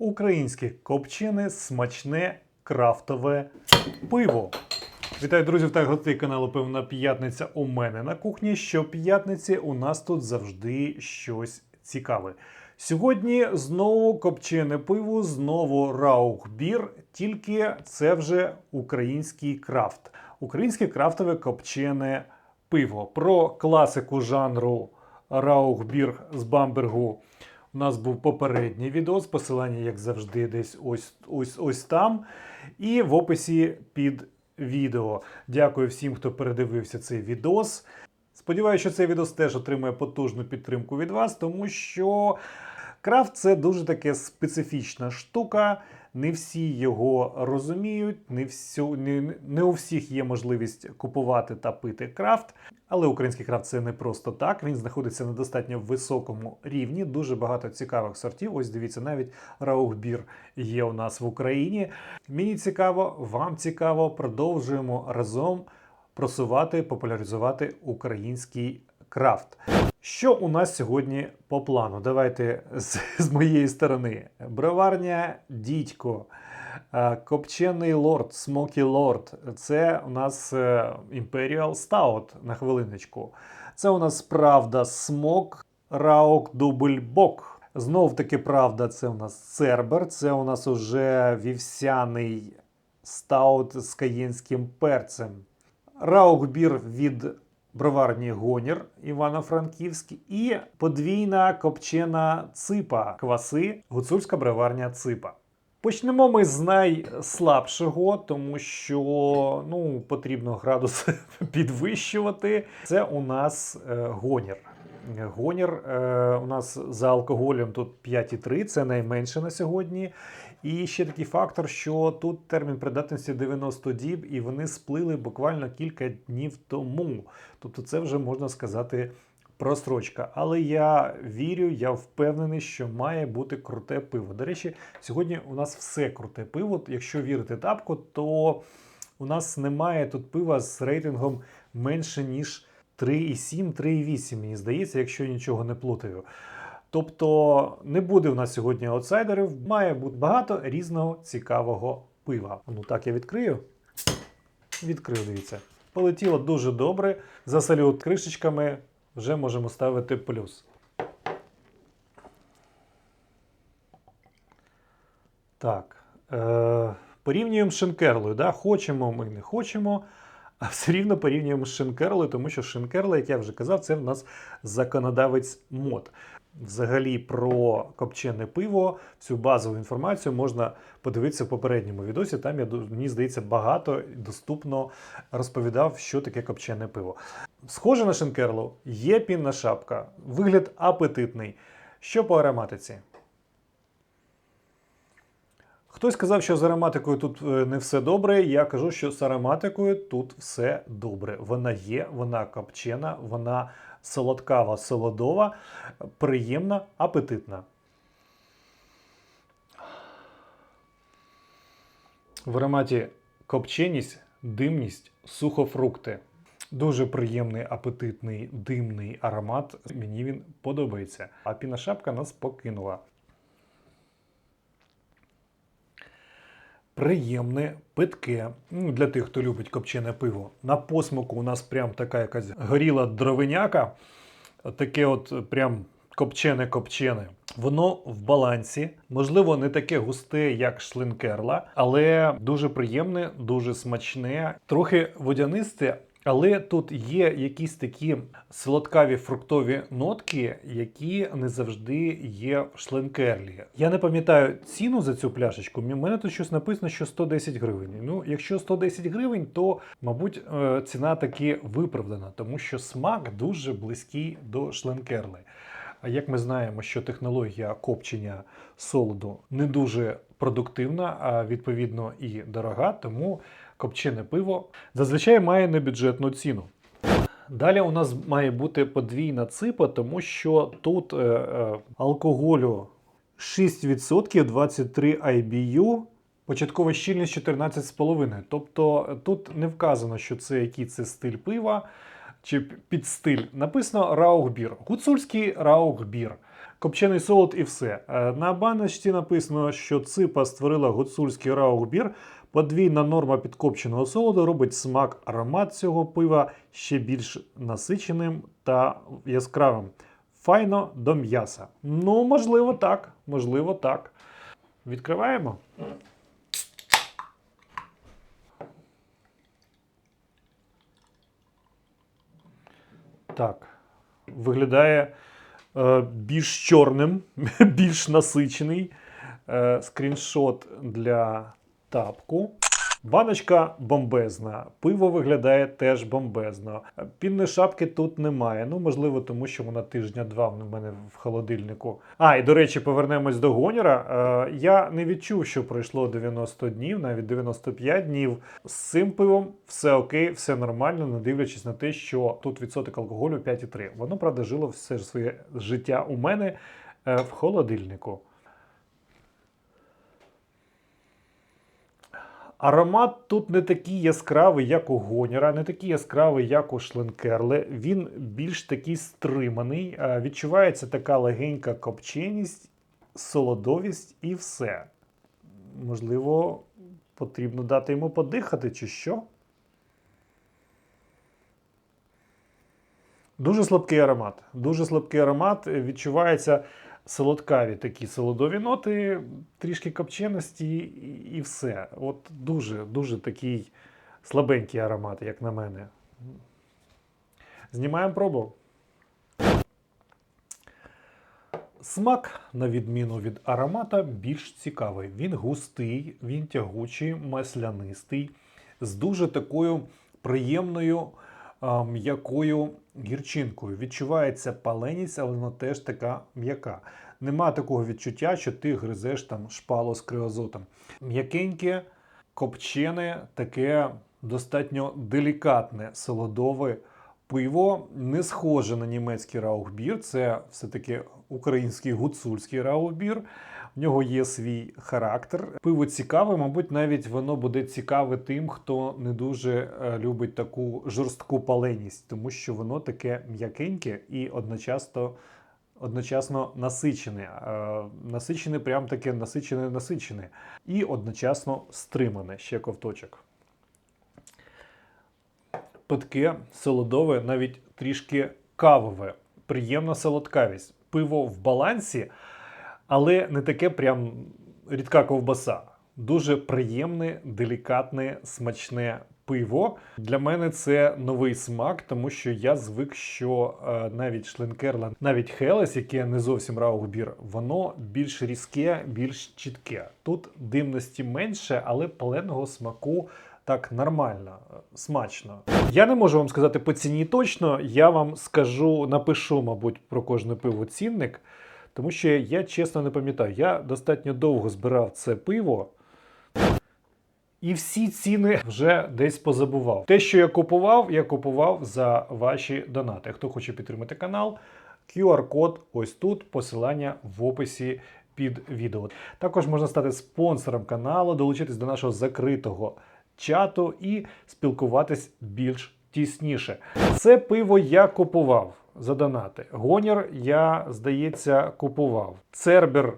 українське копчене смачне крафтове пиво. Вітаю, друзі, та гостей каналу Певна П'ятниця у мене на кухні. Щоп'ятниці у нас тут завжди щось цікаве. Сьогодні знову копчене пиво, знову раухбір, тільки це вже український крафт. Українське крафтове копчене пиво. Про класику жанру раухбір з Бамбергу у нас був попередній відео, посилання, як завжди, десь ось, ось, ось там. І в описі під відео. Дякую всім, хто передивився цей відос. Сподіваюся, що цей відос теж отримує потужну підтримку від вас, тому що крафт це дуже таке специфічна штука. Не всі його розуміють, не, всю, не, не у всіх є можливість купувати та пити крафт. Але український крафт це не просто так. Він знаходиться на достатньо високому рівні. Дуже багато цікавих сортів. Ось дивіться, навіть раухбір є у нас в Україні. Мені цікаво, вам цікаво. Продовжуємо разом просувати, популяризувати український крафт. Що у нас сьогодні по плану? Давайте з, з моєї сторони. Броварня Дідько, е, Копчений лорд, Смокі Лорд. Це у нас е, Imperial Stout на хвилиночку. Це у нас правда смок Раук Дубльбок. Знов таки правда, це у нас Цербер. Це у нас уже вівсяний стаут з каєнським перцем. Раукбір від броварні Гонір Івано-Франківськ і подвійна копчена ципа кваси гуцульська броварня ципа. Почнемо ми з найслабшого, тому що ну, потрібно градус підвищувати. Це у нас е, гонір. Гонір е, у нас за алкоголем тут 5,3, це найменше на сьогодні. І ще такий фактор, що тут термін придатності 90 діб, і вони сплили буквально кілька днів тому. Тобто, це вже можна сказати просрочка. Але я вірю, я впевнений, що має бути круте пиво. До речі, сьогодні у нас все круте пиво. Якщо вірити тапку, то у нас немає тут пива з рейтингом менше ніж 3,7, 3,8, мені здається, якщо нічого не плутаю. Тобто не буде в нас сьогодні аутсайдерів, має бути багато різного цікавого пива. Ну так я відкрию. Відкрив, дивіться. Полетіло дуже добре. За салют кришечками вже можемо ставити плюс. Так. Е, порівнюємо з Шинкерлою. Да? Хочемо ми не хочемо, а все рівно порівнюємо з Шинкерлою, тому що Шинкерла, як я вже казав, це в нас законодавець мод. Взагалі про копчене пиво, всю базову інформацію можна подивитися в попередньому відосі. Там я мені здається багато доступно розповідав, що таке копчене пиво. Схоже на шинкерлу, є пінна шапка, вигляд апетитний. Що по ароматиці? Хтось сказав, що з ароматикою тут е, не все добре. Я кажу, що з ароматикою тут все добре. Вона є, вона копчена, вона солодкава, солодова, приємна, апетитна. В ароматі копченість, димність, сухофрукти. Дуже приємний, апетитний, димний аромат. Мені він подобається. А піна шапка нас покинула. Приємне, питке. Ну, Для тих, хто любить копчене пиво. На посмаку у нас прям така якась горіла дровиняка. Таке от прям копчене-копчене. Воно в балансі, можливо, не таке густе, як шлинкерла, але дуже приємне, дуже смачне, трохи водянисте. Але тут є якісь такі солодкаві фруктові нотки, які не завжди є в шленкерлі. Я не пам'ятаю ціну за цю пляшечку. У мене тут щось написано, що 110 гривень. Ну, якщо 110 гривень, то мабуть е, ціна таки виправдана, тому що смак дуже близький до шленкерли. А як ми знаємо, що технологія копчення солоду не дуже продуктивна, а відповідно і дорога, тому копчене пиво зазвичай має небюджетну ціну. Далі у нас має бути подвійна ципа, тому що тут е, е, алкоголю 6%, 23 IBU, початкова щільність 14,5. Тобто тут не вказано, що це який це стиль пива чи під стиль. Написано Раухбір. Гуцульський Раухбір. копчений солод і все. Е, На баночці написано, що ципа створила гуцульський раугбір. Подвійна норма підкопченого солоду робить смак аромат цього пива ще більш насиченим та яскравим. Файно до м'яса. Ну, можливо, так. Можливо, так. Відкриваємо. Так. Виглядає е, більш чорним, більш насичений. Е, скріншот для тапку. Баночка бомбезна. Пиво виглядає теж бомбезно. Пінної шапки тут немає. Ну, можливо, тому що вона тижня-два в мене в холодильнику. А, і до речі, повернемось до гонора. Е, я не відчув, що пройшло 90 днів, навіть 95 днів. З цим пивом все окей, все нормально, не дивлячись на те, що тут відсоток алкоголю 5,3. Воно, правда, жило все ж своє життя у мене е, в холодильнику. Аромат тут не такий яскравий, як у Гоніра, не такий яскравий, як у Шленкерле. Він більш такий стриманий. Е, Відчувається така легенька копченість, солодовість і все. Можливо, потрібно дати йому подихати, чи що? Дуже слабкий аромат. Дуже слабкий аромат. Відчувається солодкаві такі солодові ноти, трішки копченості і, і все. От дуже, дуже такий слабенький аромат, як на мене. Знімаємо пробу. Смак, на відміну від аромата, більш цікавий. Він густий, він тягучий, маслянистий, з дуже такою приємною м'якою гірчинкою. Відчувається паленість, але вона теж така м'яка. Нема такого відчуття, що ти гризеш там шпало з криозотом. М'якеньке, копчене, таке достатньо делікатне солодове пиво, не схоже на німецький раухбір. Це все-таки український гуцульський раухбір. В нього є свій характер. Пиво цікаве, мабуть, навіть воно буде цікаве тим, хто не дуже е, любить таку жорстку паленість, тому що воно таке м'якеньке і одночасно, одночасно насичене. Е, Насичене, прям таке насичене, насичене. І одночасно стримане ще ковточок. Питке, солодове, навіть трішки кавове, приємна солодкавість. Пиво в балансі, але не таке прям рідка ковбаса. Дуже приємне, делікатне, смачне пиво. Для мене це новий смак, тому що я звик, що е, навіть Шленкерла, навіть Хелес, яке не зовсім раухбір, воно більш різке, більш чітке. Тут димності менше, але паленого смаку так нормально, смачно. Я не можу вам сказати по ціні точно. Я вам скажу, напишу, мабуть, про кожне пиво цінник, тому що я чесно не пам'ятаю. Я достатньо довго збирав це пиво. І всі ціни вже десь позабував. Те, що я купував, я купував за ваші донати. Хто хоче підтримати канал, QR-код ось тут, посилання в описі під відео. Також можна стати спонсором каналу, долучитись до нашого закритого чату і спілкуватись більш тісніше. Це пиво я купував за донати. Гонір я, здається, купував. Цербер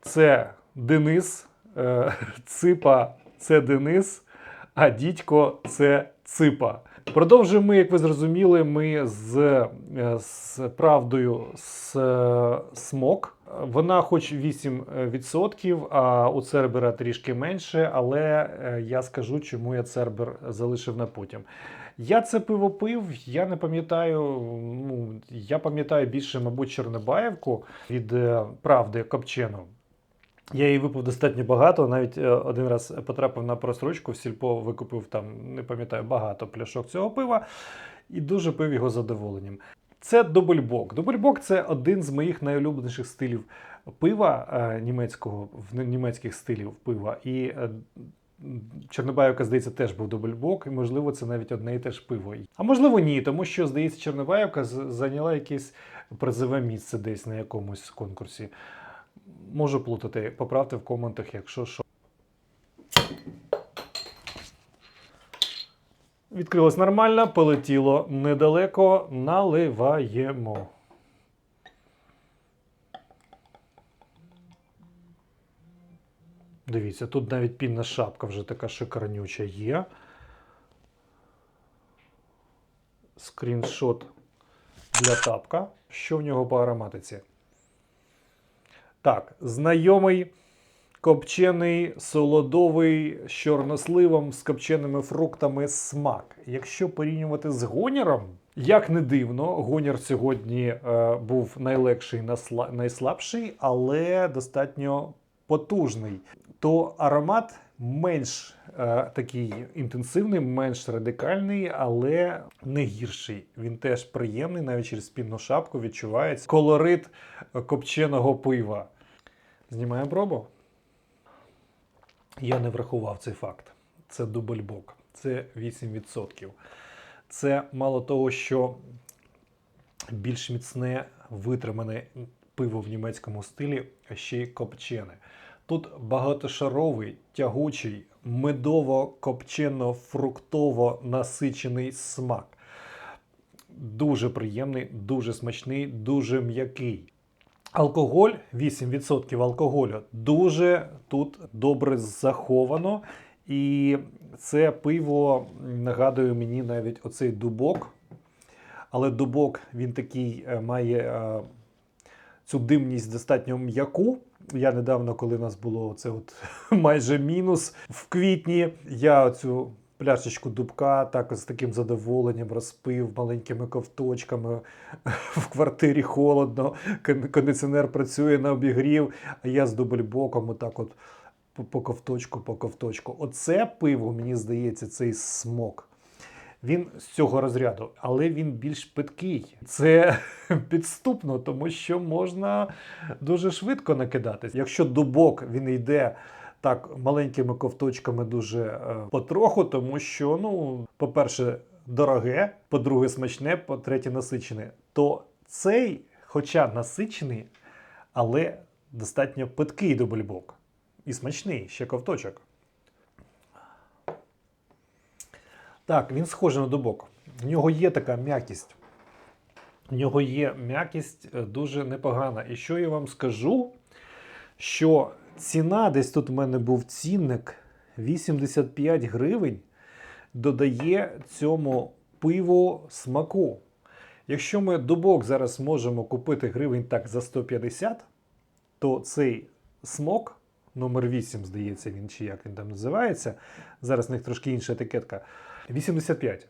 це Денис, е, Ципа це Денис, а дідько це Ципа. Продовжуємо ми, як ви зрозуміли, ми з, е, з правдою з е, смок. Вона хоч 8%, а у Цербера трішки менше, але я скажу, чому я Цербер залишив на потім. Я це пиво пив, я не пам'ятаю. Ну, я пам'ятаю більше, мабуть, Чорнобаївку від е, правди копчену. Я її випив достатньо багато. Навіть е, один раз потрапив на просрочку в сільпо, викупив там, не пам'ятаю, багато пляшок цього пива і дуже пив його задоволенням. Це дубльбок. Дубльбок це один з моїх найулюбленіших стилів пива е, німецького, в німецьких стилів пива. І Чорнобаївка, здається, теж був дубльбок, і можливо, це навіть одне і те ж пиво. А можливо, ні, тому що, здається, Чорнобаївка зайняла якесь призове місце десь на якомусь конкурсі. Можу плутати, поправте в коментах, якщо що. Відкрилось нормально, полетіло недалеко, наливаємо. Дивіться, тут навіть пінна шапка вже така шикарнюча є. Скріншот для тапка. Що в нього по ароматиці? Так, знайомий копчений, солодовий, з чорносливом, з копченими фруктами смак. Якщо порівнювати з гоніром, як не дивно, гонір сьогодні е, був найлегший, найслабший, але достатньо потужний. То аромат менш е, такий інтенсивний, менш радикальний, але не гірший. Він теж приємний, навіть через спінну шапку відчувається колорит е, копченого пива. Знімаємо пробу. Я не врахував цей факт. Це дубльбок. Це 8%. Це мало того, що більш міцне витримане пиво в німецькому стилі, а ще й копчене. Тут багатошаровий, тягучий, медово-копчено-фруктово насичений смак. Дуже приємний, дуже смачний, дуже м'який. Алкоголь, 8% алкоголю, дуже тут добре заховано. І це пиво нагадує мені навіть оцей дубок. Але дубок він такий е, має е, цю димність достатньо м'яку. Я недавно, коли в нас було це от майже мінус в квітні, я цю пляшечку дубка так з таким задоволенням розпив маленькими ковточками. В квартирі холодно, кондиціонер працює на обігрів, а я з дубльбоком отак от по ковточку, по ковточку. Оце пиво, мені здається, цей смок. Він з цього розряду, але він більш питкий. Це підступно, тому що можна дуже швидко накидатись. Якщо дубок він йде так маленькими ковточками дуже е, потроху, тому що, ну, по-перше, дороге, по-друге, смачне, по-третє, насичене, то цей, хоча насичений, але достатньо питкий дубльбок. І смачний, ще ковточок. Так, він схожий на дубок. В нього є така м'якість. В нього є м'якість е, дуже непогана. І що я вам скажу, що ціна, десь тут у мене був цінник 85 гривень, додає цьому пиву смаку. Якщо ми дубок зараз можемо купити гривень так за 150, то цей смок, номер 8, здається, він чи як він там називається. Зараз в них трошки інша етикетка. 85.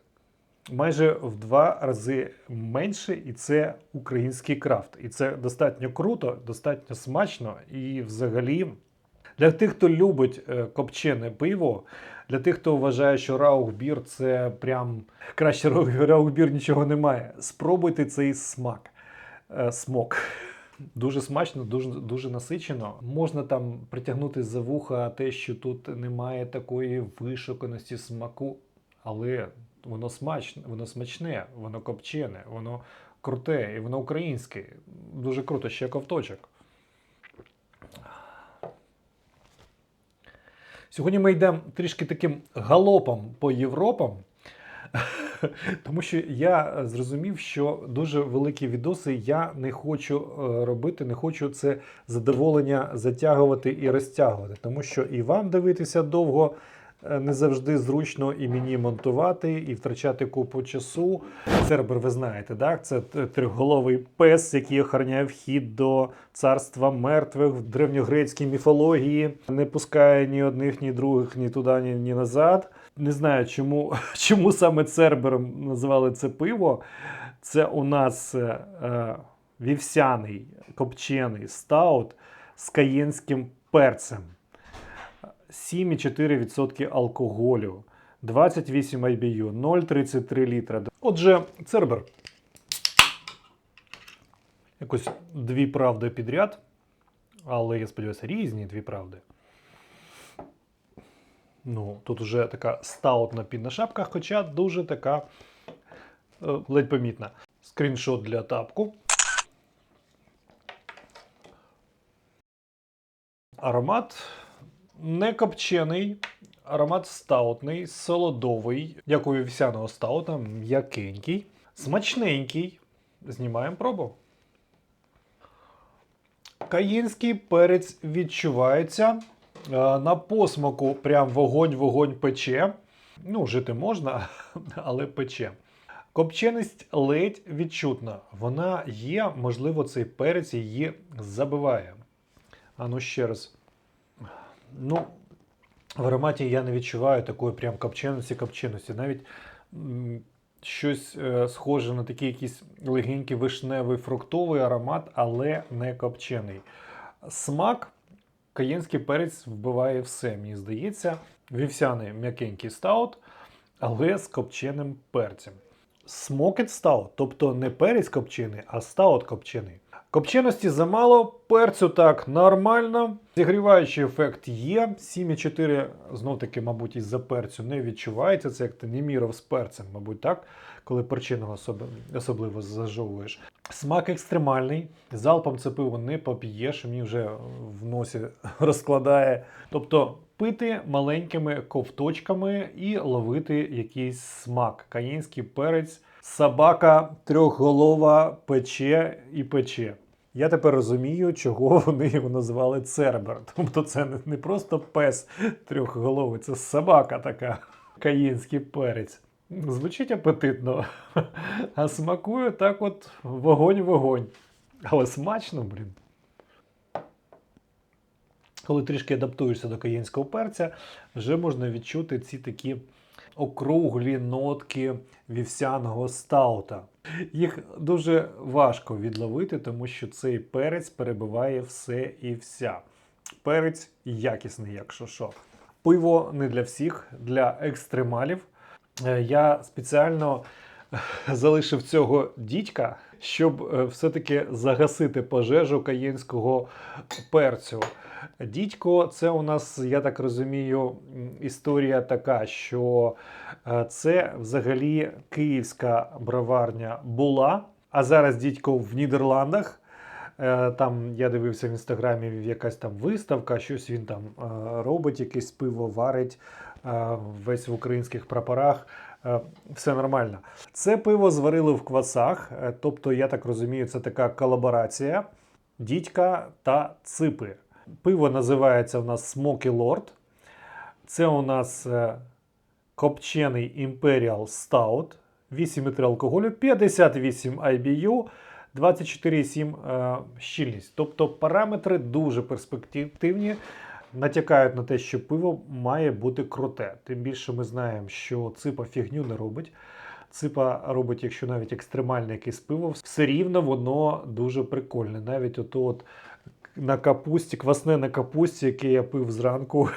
Майже в два рази менше, і це український крафт. І це достатньо круто, достатньо смачно. І взагалі, для тих, хто любить е, копчене пиво, для тих, хто вважає, що раухбір це прям краще раухбір нічого немає. Спробуйте цей смак. Е, Смок. Дуже смачно, дуже, дуже насичено. Можна там притягнути за вуха те, що тут немає такої вишуканості смаку, але воно смачне, воно смачне, воно копчене, воно круте і воно українське. Дуже круто, ще ковточок. Сьогодні ми йдемо трішки таким галопом по Європам. Тому що я зрозумів, що дуже великі відоси я не хочу е, робити, не хочу це задоволення затягувати і розтягувати. Тому що і вам дивитися довго не завжди зручно, і мені монтувати, і втрачати купу часу. Цербер, ви знаєте, так? Це трьохголовий пес, який охороняє вхід до царства мертвих в древньогрецькій міфології, не пускає ні одних, ні других, ні туди, ні, ні назад. Не знаю, чому, чому саме Цербером назвали це пиво. Це у нас е, е, вівсяний копчений стаут з каєнським перцем. 7,4% алкоголю, 28 IBU, 0,33 літра. Отже, Цербер. Якось дві правди підряд, але я сподіваюся, різні дві правди. Ну, тут вже така стаутна пінна шапка, хоча дуже така е, ледь помітна. Скріншот для тапку. Аромат не копчений, аромат стаутний, солодовий, як у вівсяного стаута, м'якенький, смачненький. Знімаємо пробу. Каїнський перець відчувається. Е, На посмаку прям вогонь-вогонь пече. Ну, жити можна, але пече. Копченість ледь відчутна. Вона є, можливо, цей перець її забиває. А ну ще раз. Ну, в ароматі я не відчуваю такої прям копченості, копченості. Навіть щось е, схоже на такий якийсь легенький вишневий фруктовий аромат, але не копчений. Смак каєнський перець вбиває все, мені здається. Вівсяний м'якенький стаут, але з копченим перцем. Смокет стаут, тобто не перець копчений, а стаут копчений. Копченості замало, перцю так нормально. Зігріваючий ефект є. 7,4 знов таки, мабуть, із-за перцю не відчувається. Це як ти не міров з перцем, мабуть, так, коли перчину особ- особливо зажовуєш. Смак екстремальний. Залпом це пиво не поп'єш, мені вже в носі розкладає. Тобто пити маленькими ковточками і ловити якийсь смак. Каїнський перець, собака трьохголова пече і пече. Я тепер розумію, чого вони його назвали Цербер. Тобто це не- просто пес трьохголовий, це собака така. Каїнський перець. Звучить апетитно, а смакує так от вогонь-вогонь. Але смачно, блін. Коли трішки адаптуєшся до каєнського перця, вже можна відчути ці такі округлі нотки вівсяного стаута. Їх дуже важко відловити, тому що цей перець перебиває все і вся. Перець якісний, якщо що. Пиво не для всіх, для екстремалів. Е, Я спеціально залишив цього дідька, щоб е, все-таки загасити пожежу каєнського перцю. Дідько, це у нас, я так розумію, історія така, що е, це взагалі київська броварня була, а зараз дідько в Нідерландах. Е, Там я дивився в інстаграмі якась там виставка, щось він там е, робить, якесь пиво варить весь в українських прапорах. Все нормально. Це пиво зварили в квасах, тобто, я так розумію, це така колаборація дідька та ципи. Пиво називається у нас Smoky Lord. Це у нас е, копчений Imperial Stout, 8,3 алкоголю, 58 IBU, 24,7 е, щільність. Тобто параметри дуже перспективні, натякають на те, що пиво має бути круте. Тим більше ми знаємо, що ципа фігню не робить. Ципа робить, якщо навіть екстремальне якесь пиво, все рівно воно дуже прикольне. Навіть ото от на капусті, квасне на капусті, яке я пив зранку,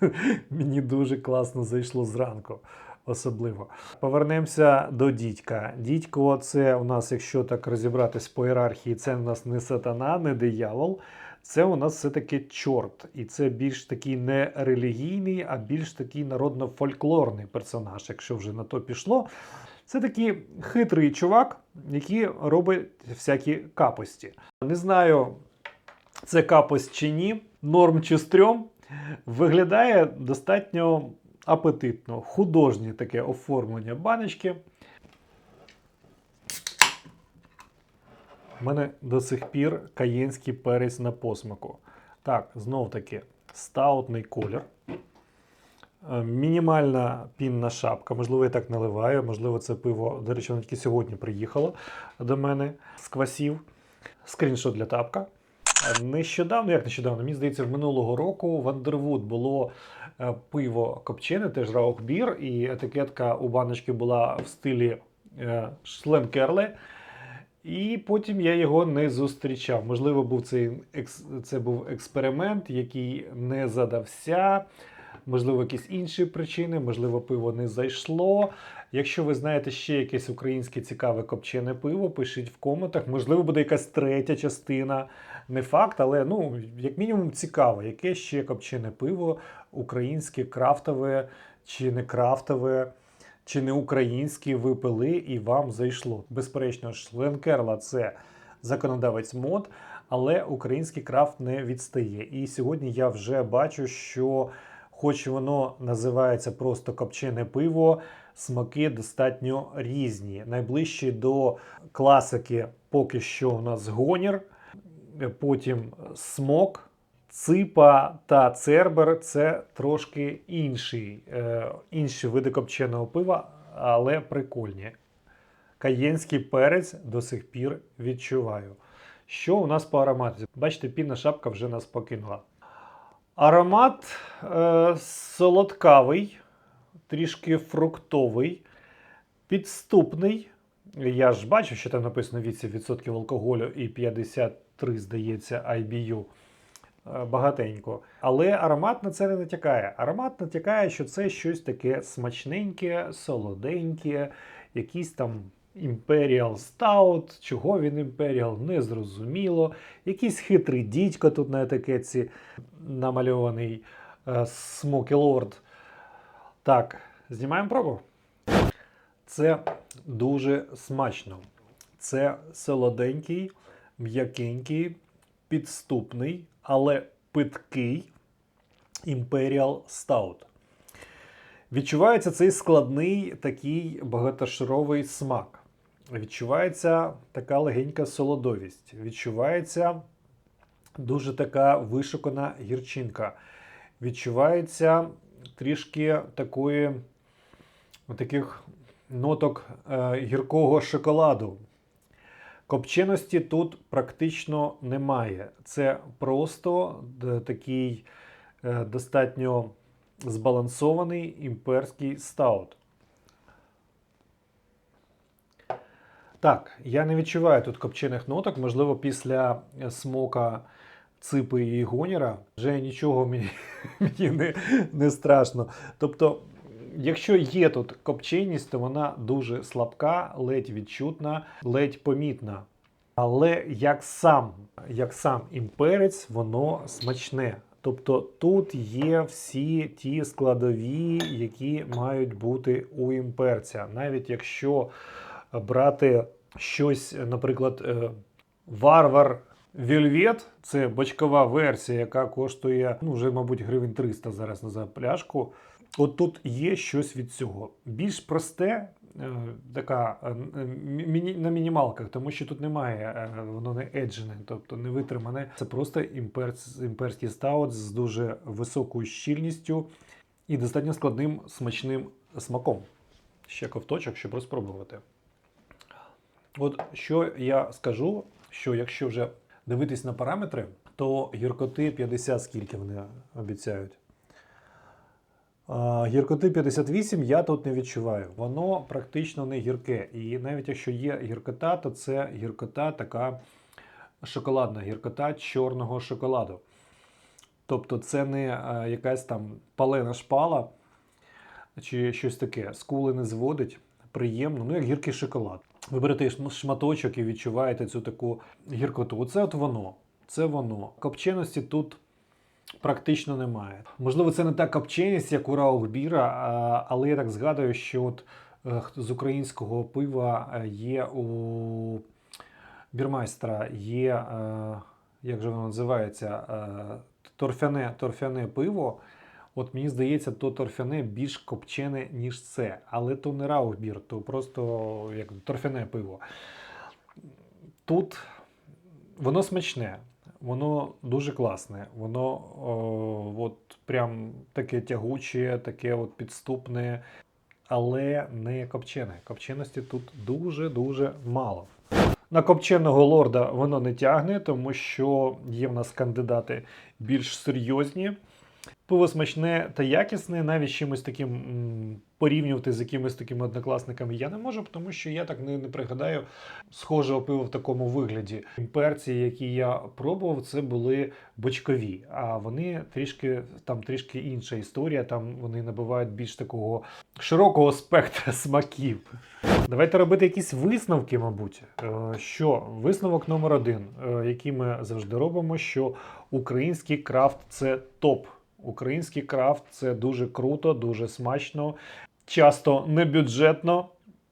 мені дуже класно зайшло зранку. Особливо. Повернемося до дідька. Дідько, це у нас, якщо так розібратись по ієрархії, це у нас не сатана, не диявол. Це у нас все-таки чорт. І це більш такий не релігійний, а більш такий народно-фольклорний персонаж, якщо вже на то пішло. Це такий хитрий чувак, який робить всякі капості. Не знаю, це капость чи ні, норм чи стрьом, виглядає достатньо апетитно, художнє таке оформлення баночки. У мене до сих пір каєнський перець на посмаку. Так, знов таки, стаутний колір. Е, Мінімальна пінна шапка, можливо, я так наливаю, можливо, це пиво, до речі, воно тільки сьогодні приїхало до мене з квасів. Скріншот для тапка. Нещодавно, як нещодавно, мені здається, в минулого року в Андервуд було е, пиво копчене, теж раухбір, і етикетка у баночки була в стилі Шленкерле. І потім я його не зустрічав. Можливо, був цей це був експеримент, який не задався. Можливо, якісь інші причини, можливо, пиво не зайшло. Якщо ви знаєте ще якесь українське цікаве копчене пиво, пишіть в коментах. Можливо, буде якась третя частина. Не факт, але ну, як мінімум цікаво, яке ще копчене пиво, українське, крафтове чи не крафтове, чи не українське ви пили і вам зайшло. Безперечно, Шленкерла це законодавець мод, але український крафт не відстає. І сьогодні я вже бачу, що хоч воно називається просто копчене пиво, смаки достатньо різні. Найближчі до класики поки що у нас гонір, потім смок, Ципа та цербер це трошки інші, е, інші види копченого пива, але прикольні. Каєнський перець до сих пір відчуваю. Що у нас по ароматі? Бачите, пінна шапка вже нас покинула. Аромат е, солодкавий, трішки фруктовий, підступний. Я ж бачу, що там написано 8% алкоголю і 53, здається, IBU. Е, Багатенько. Але аромат на це не натякає. Аромат натякає, що це щось таке смачненьке, солоденьке, якийсь там Imperial Stout. Чого він Imperial, не зрозуміло. Якийсь хитрий дідько тут на етикетці намальований е, Smoky Lord. Так, знімаємо пробу. Це дуже смачно. Це солоденький, м'якенький, підступний, але питкий Imperial Stout. Відчувається цей складний такий багатошаровий смак. Відчувається така легенька солодовість. Відчувається дуже така вишукана гірчинка. Відчувається трішки такої таких ноток е, гіркого шоколаду. Копченості тут практично немає. Це просто такий е, достатньо збалансований імперський стаут. Так, я не відчуваю тут копчених ноток. Можливо, після е, смока ципи і гоніра вже нічого мені, мені не, не страшно. Тобто, якщо є тут копченість, то вона дуже слабка, ледь відчутна, ледь помітна. Але як сам, як сам імперець, воно смачне. Тобто тут є всі ті складові, які мають бути у імперця. Навіть якщо брати щось, наприклад, е, варвар Вельвет, це бочкова версія, яка коштує ну, вже, мабуть, гривень 300 зараз на за пляшку. От тут є щось від цього. Більш просте, е, така е, на мінімалках, тому що тут немає, е, воно не еджене, тобто не витримане. Це просто імперс, імперський стаут з дуже високою щільністю і достатньо складним смачним смаком. Ще ковточок, щоб розпробувати. От що я скажу, що якщо вже дивитись на параметри, то гіркоти 50 скільки вони обіцяють. Гіркоти 58 я тут не відчуваю. Воно практично не гірке. І навіть якщо є гіркота, то це гіркота така шоколадна гіркота чорного шоколаду. Тобто це не якась там палена шпала чи щось таке. Скули не зводить. Приємно, ну як гіркий шоколад. Ви берете шматочок і відчуваєте цю таку гіркоту. Оце от воно. Це воно. Копченості тут практично немає. Можливо, це не та копченість, як у Раухбіра, але я так згадую, що от е, з українського пива е, є у бірмайстра є, е, як же воно називається, торфяне, торфяне пиво. От мені здається, то торфяне більш копчене, ніж це. Але то не раухбір, то просто як торфяне пиво. Тут воно смачне, воно дуже класне, воно о, от прям таке тягуче, таке от підступне, але не копчене. Копченості тут дуже-дуже мало. На копченого лорда воно не тягне, тому що є в нас кандидати більш серйозні. Пиво смачне та якісне, навіть чимось таким порівнювати з якимись такими однокласниками я не можу, тому що я так не, не пригадаю схожого пива в такому вигляді. Імперці, які я пробував, це були бочкові, а вони трішки там трішки інша історія. Там вони набувають більш такого широкого спектра смаків. Давайте робити якісь висновки, мабуть. Е, Що висновок номер один, е, який ми завжди робимо, що український крафт це топ. Український крафт це дуже круто, дуже смачно, часто не бюджетно,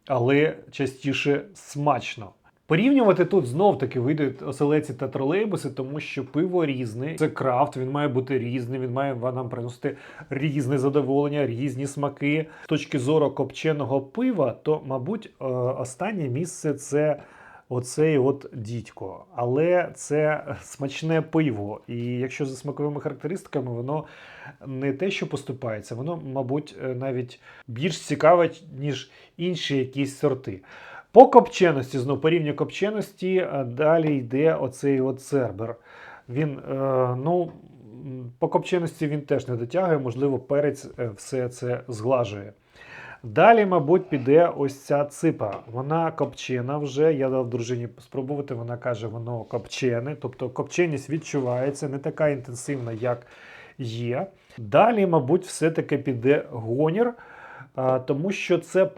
але частіше смачно. Порівнювати тут знов таки вийдуть оселеці та тролейбуси, тому що пиво різне. Це крафт, він має бути різний, він має нам приносити різне задоволення, різні смаки. З точки зору копченого пива, то, мабуть, е, останнє місце це оцей от дідько. Але це смачне пиво. І якщо за смаковими характеристиками, воно не те, що поступається, воно, мабуть, е, навіть більш цікаве, ніж інші якісь сорти. По копченості, знову по рівню копченості, е, далі йде оцей от цербер. Він, е, ну, по копченості він теж не дотягує, можливо, перець все це зглажує. Далі, мабуть, піде ось ця ципа. Вона копчена вже. Я дав дружині спробувати. Вона каже, воно копчене. Тобто копченість відчувається, не така інтенсивна, як є. Далі, мабуть, все-таки піде гонір, тому що це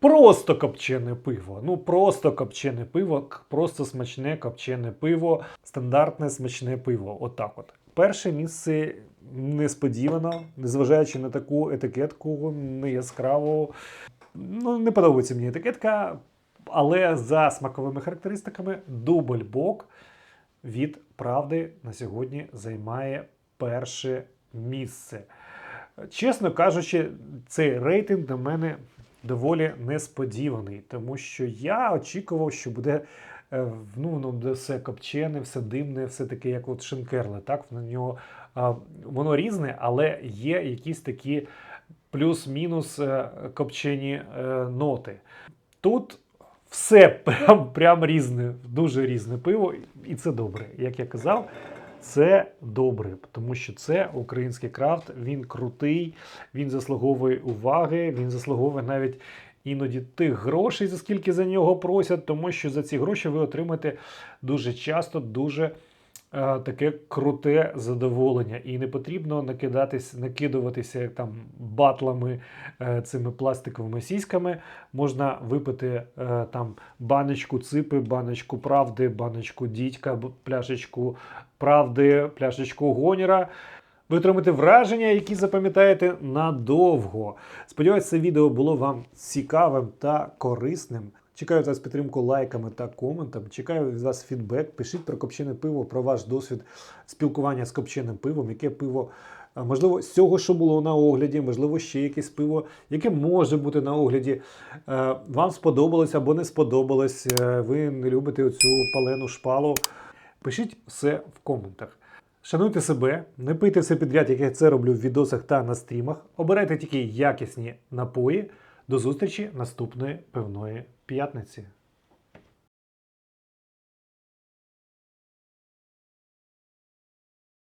просто копчене пиво. Ну, просто копчене пиво, просто смачне копчене пиво, стандартне смачне пиво. Отак от. Перше місце несподівано, незважаючи на таку етикетку, не яскраву. Ну, не подобається мені етикетка, але за смаковими характеристиками дубль бок від правди на сьогодні займає перше місце. Чесно кажучи, цей рейтинг для мене доволі несподіваний, тому що я очікував, що буде е, ну, воно все копчене, все димне, все таке, як от шинкерле. Так, на нього воно різне, але є якісь такі плюс-мінус е, копчені е, ноти. Тут все прям, прям різне, дуже різне пиво, і це добре. Як я казав, це добре, тому що це український крафт, він крутий, він заслуговує уваги, він заслуговує навіть іноді тих грошей, за скільки за нього просять, тому що за ці гроші ви отримаєте дуже часто дуже таке круте задоволення. І не потрібно накидатись, накидуватися як там батлами е, цими пластиковими сіськами. Можна випити е, там баночку ципи, баночку правди, баночку дідька, пляшечку правди, пляшечку гоніра. Ви отримаєте враження, які запам'ятаєте надовго. Сподіваюся, це відео було вам цікавим та корисним. Чекаю від вас підтримку лайками та коментами. Чекаю від вас фідбек. Пишіть про копчене пиво, про ваш досвід спілкування з копченим пивом, яке пиво. Можливо, з цього, що було на огляді, можливо, ще якесь пиво, яке може бути на огляді. Е, Вам сподобалось або не сподобалось. е, Ви не любите оцю палену шпалу. Пишіть все в коментах. Шануйте себе, не пийте все підряд, як я це роблю в відосах та на стрімах. Обирайте тільки якісні напої. До зустрічі наступної пивної п'ятниці.